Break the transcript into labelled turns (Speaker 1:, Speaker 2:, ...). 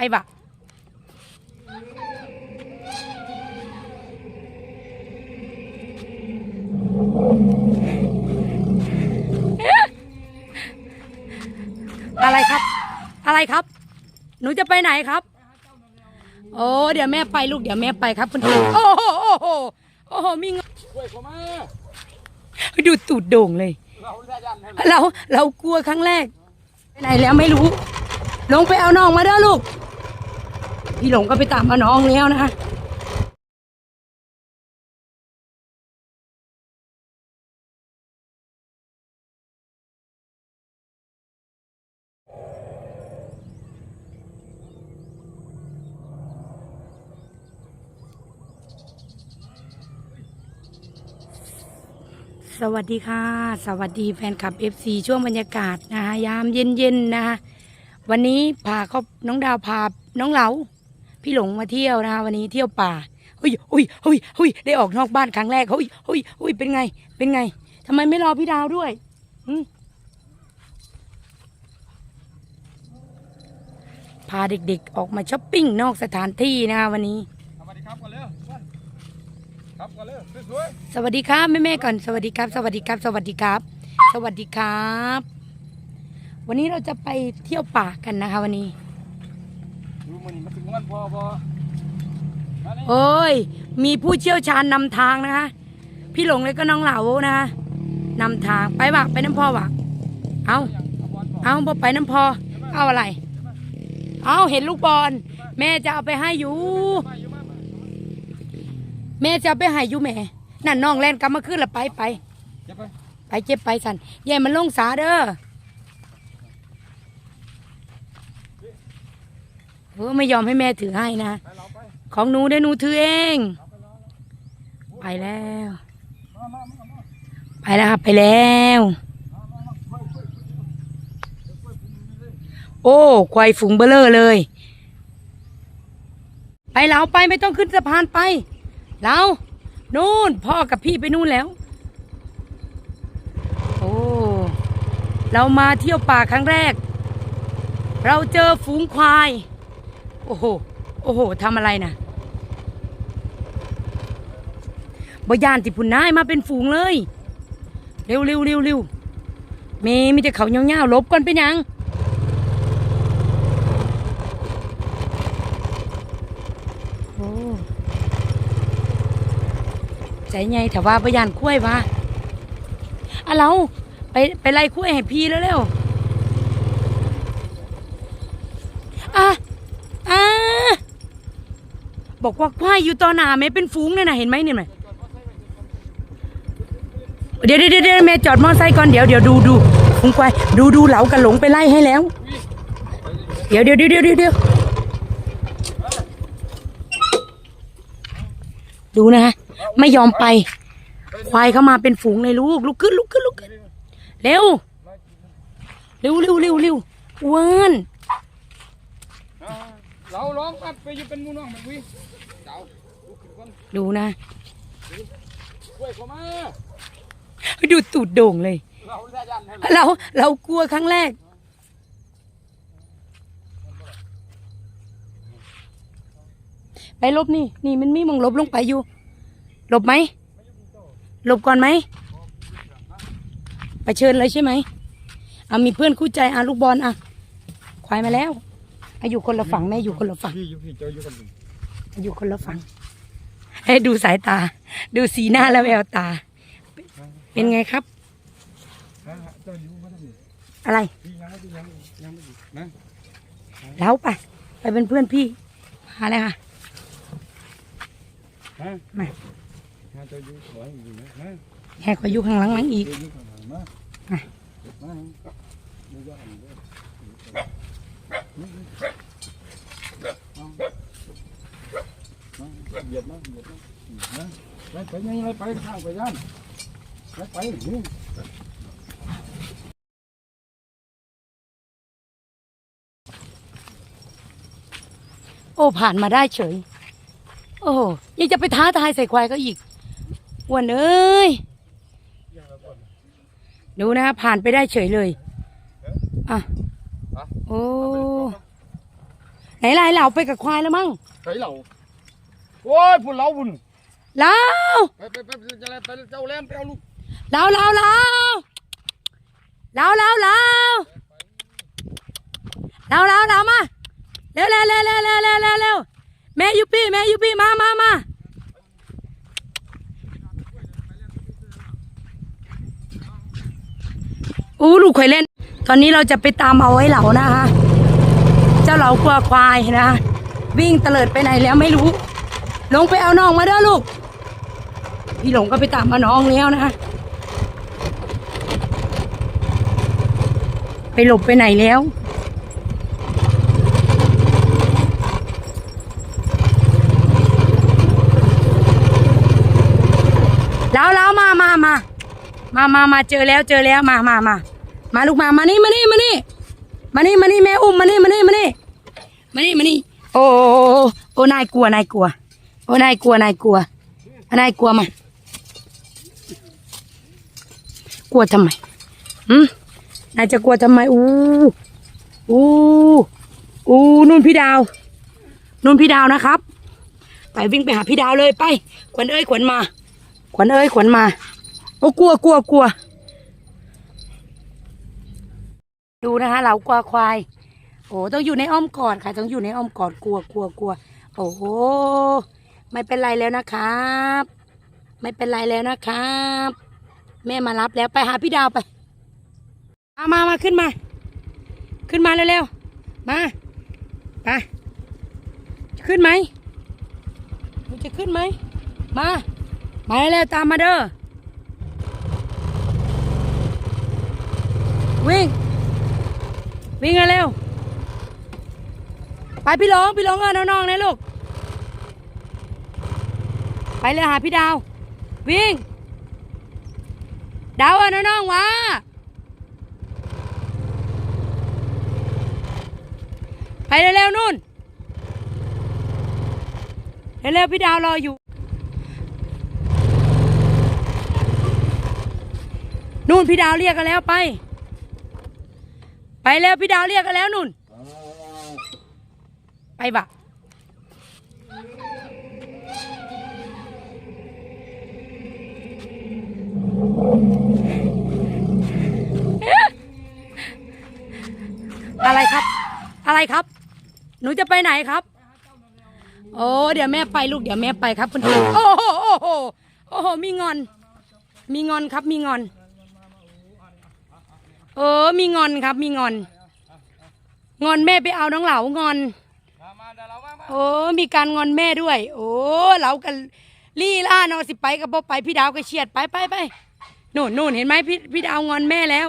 Speaker 1: ไปบะอะไรครับ อะไรครับ หนูจะไปไหนครับ โอ้เดี๋ยวแม่ไปลูกเดี๋ยวแม่ไปครับคุณโอ้โหโอ้โหโอ้โหมีเงิน
Speaker 2: กล้วยเข้ามา
Speaker 1: ดูตูดโด่งเลย
Speaker 2: เราได้ยันให้
Speaker 1: เราเรากลัวครั้งแรกไปไหนแล้วไม่รู้ ลงไปเอาน้องมาเด้อลูก พี่หลงก็ไปตามมาน้องแล้วนะคะสวัสดีค่ะ สวัสดีแฟนคลับ FC ช่วงบรรยากาศนะคะยามเย็นๆนะคะวันนี้พาเขาน้องดาวพาน้องเหลา พี่หลงมาเที่ยวนะคะวันนี้เที่ยวป่าเฮ้ยเฮ้ยเฮ้ยเฮ้ยได้ออกนอกบ้านครั้งแรกเฮ้ยเฮ้ยเฮ้ยเป็นไง เป็นไงทำไมไม่รอพี่ดาวด้วยหึพาเด็กๆ ออกมาช้อปปิ้งนอกสถานที่นะคะวันนี้
Speaker 2: สวัสดีครับก่อนเร็วครับก่อนเร็วสวย
Speaker 1: สวัสดีครับแม่แม่ๆก่อนสวัสดีครับ สวัสดีครับ สวัสดีครับ สวัสดีครับ วันนี้เราจะไปเที่ยวป่ากันนะคะวันนี้
Speaker 2: ๆดูมันนี่มาถึงวัน พอพอมานี่
Speaker 1: โอ้ย มีผู้เชี่ยวชาญนำทางนะคะ พี่หลงเลยก็น้องเหลานะคะนำทางไปวะไปน้ำพอวะเอา
Speaker 2: เอาบอลก่อน
Speaker 1: เอาบ่ไปน้ำพอเอาอะไร เอาเห็นลูกบอลแม่จะเอาไปให้อยู่ แม่จะเอาไปให้อยู่แม่นั่นน้องแลนกลับมาขึ้นละไปไป
Speaker 2: ไป
Speaker 1: ไปเจ็บไปสันแย่มันลงสาเด้อ เออไม่ยอมให้แม่ถือให้นะ ของหนูเดี๋ยวหนูถือเอง ไปแล้ว ไปแล้วครับไปแล้ว โอ้ควายฝูงเบลเลอร์เลย ไปเราไปไม่ต้องขึ้นสะพานไป เรานู่นพ่อกับพี่ไปนู่นแล้ว โอ้เรามาเที่ยวป่าครั้งแรก เราเจอฝูงควาย โอ้โห โอ้โหทำอะไรนะบยานติพุนนายมาเป็นฝูงเลย เร็วเร็วเร็วเร็วเมมีแต่เขาเงี้ยวๆลบก่อนเป็นยังโอ้ใจไงแต่ว่าพยานคุ้ยวะอะเราไปไปไล่คุ้ยให้พี่แล้วเร็วอะอะ บอกว่าควายอยู่ต่อหน้าแม่เป็นฝูงเนี่ยนะเห็นไหมเนี่ยไหมเดี๋ยวเดี๋ยวเดี๋ยวแม่จอดมอไซค์ก่อนเดี๋ยวเดี๋ยวดูดูฝูงควายดูดูเหลากันหลงไปไล่ให้แล้ว เดี๋ยวเดี๋ยวเดี๋ยวเดี๋ยวเดี๋ยวดูนะฮะไม่ยอมไป ควายเข้ามาเป็นฝูงเลยลูกลุกขึ้นลุกขึ้นลุกขึ้นเร็วเร็วเร็วเร็วเร็วอ้วน
Speaker 2: อ่าเราร้องครับไปอยู่เป็นมูน้องแบบวิ เจ้าลุกขึ้นก่อน
Speaker 1: ดูนะ
Speaker 2: กล้วยเข้ามา
Speaker 1: ดูตูดโด่งเลย
Speaker 2: เราได้ยันให้
Speaker 1: เราเรากลัวครั้งแรก ไปหลบนี่ นี่มันมีมองหลบลงไปอยู่หลบไหมหลบก่อนไหมไปเชิญเลยใช่ไหมเอามีเพื่อนคู่ใจอะลูกบอลอะ ควายมาแล้วอาอยู่คนละฝั่งแม่อยู่คนละฝั่ง
Speaker 2: พี่ อยู่พี่เจ้าอยู่กัน
Speaker 1: อยู่คนละฝั่ง ให้ดูสายตา ดูสีหน้าและแววตา เป็นไงครับ
Speaker 2: ฮะเจ้าอยู่มาทำไม
Speaker 1: อะไร
Speaker 2: พี่ยังไม่พี่ยังยังไม่ดีนะ
Speaker 1: แล้วไป ไปเป็นเพื่อนพี่ มาเลยค่ะ
Speaker 2: ฮะ
Speaker 1: มา
Speaker 2: ฮะเจ้าอยู่ขอให้อยู่นะฮะ
Speaker 1: แหกก็อยู่ข้างหลังหลังอีก
Speaker 2: เจ้าอยู่ข้างหลังมา
Speaker 1: มา
Speaker 2: มาดูว่าอันนี้ เอาเหยียดมาเหยียดมานะไปไปยังไงไปข้างไปย่านไปไปนี่
Speaker 1: โอ้ผ่านมาได้เฉย โอ้โหยังจะไปท้าทายใส่ควายก็อีกอ้วันเอ้ยดูนะผ่านไปได้เฉยเลยอะโอ้ไหนลายเหล่าไปกับควายแล้วมั้ง
Speaker 2: ใส่เหล่า โอ้ยพุ่นเหล่าพุ่น
Speaker 1: เหล่า
Speaker 2: ไปไปไปจะอะไรไปเจ้าแลนไปเอาลูก
Speaker 1: เหล่าเหล่าเหล่าเหล่าเหล่าเหล่าเหล่าเหล่าเหล่ามาเร็วเร็วเร็วเร็วเร็วเร็วเร็วเร็วแม่ยูปี้แม่ยูปี้มามามาอู้ลูกเคยเล่น ตอนนี้เราจะไปตามเอาไว้เหล่านะคะ เจ้าเหล่ากลัวควายนะ วิ่งเตลิดไปไหนแล้วไม่รู้ ลงไปเอาน้องมาเด้อลูก พี่หลงก็ไปตามมาน้องแล้วนะไปหลบไปไหนแล้ว แล้วแล้วมามามามามามาเจอแล้วเจอแล้วมามามามาลูกมามานี่มานี่มานี่มานี่มานี่แม่อุ้มมานี่มานี่มานี่มานี่มานี่โอ้โอ้โอ้โอ้นายกลัวนายกลัว อ้นายกลัวนายกลัวนายกลัวมากลัวทำไมอืมนายจะกลัวทำไมอู้อู้อู้นู่นพี่ดาวนู่นพี่ดาวนะครับ ไปวิ่งไปหาพี่ดาวเลยไป ขวัญเอ้ยขวัญมา ขวัญเอ้ยขวัญมาโอ้กลัวกลัวกลัว ดูนะคะ เรากลัวควายโอ้ต้องอยู่ในอ้อมกอดค่ะ ต้องอยู่ในอ้อมกอดกลัวกลัวกลัวโอ้โห ไม่เป็นไรแล้วนะครับ ไม่เป็นไรแล้วนะครับ แม่มารับแล้วไปหาพี่ดาวไปมามามาขึ้นมา ขึ้นมาเร็วๆมาไปขึ้นไหมจะขึ้นไหมมามาเร็วตามมาเด้อวิ่ง วิ่งเร็วไปพี่หลงพี่หลงเออน้องๆนะลูก ไปเลยหาพี่ดาว วิ่ง ดาวเออน้องๆวะไปเร็วๆนู่นเร็วๆพี่ดาวรออยู่ นู่นพี่ดาวเรียกกันแล้วไป ไปแล้วพี่ดาวเรียกกันแล้วนู่น ไปบะ อะไรครับ อะไรครับ หนูจะไปไหนครับ โอ้เดี๋ยวแม่ไปลูกเดี๋ยวแม่ไปครับคุณโอ้โหโอ้โหโอ้โหมีงอน มีงอนครับ มีงอน เออ มีงอนครับ มีงอน งอนแม่ไปเอาน้องเหลางอน
Speaker 2: มามาเดี๋ยวเรามามา
Speaker 1: โอ้มีการงอนแม่ด้วย โอ้เหลากันลี่ล่าเนอสิไปกับบ่ไปพี่ดาวก็เฉียดไปไปไป นู่นนู่นเห็นไหมพี่พี่ดาวงอนแม่แล้ว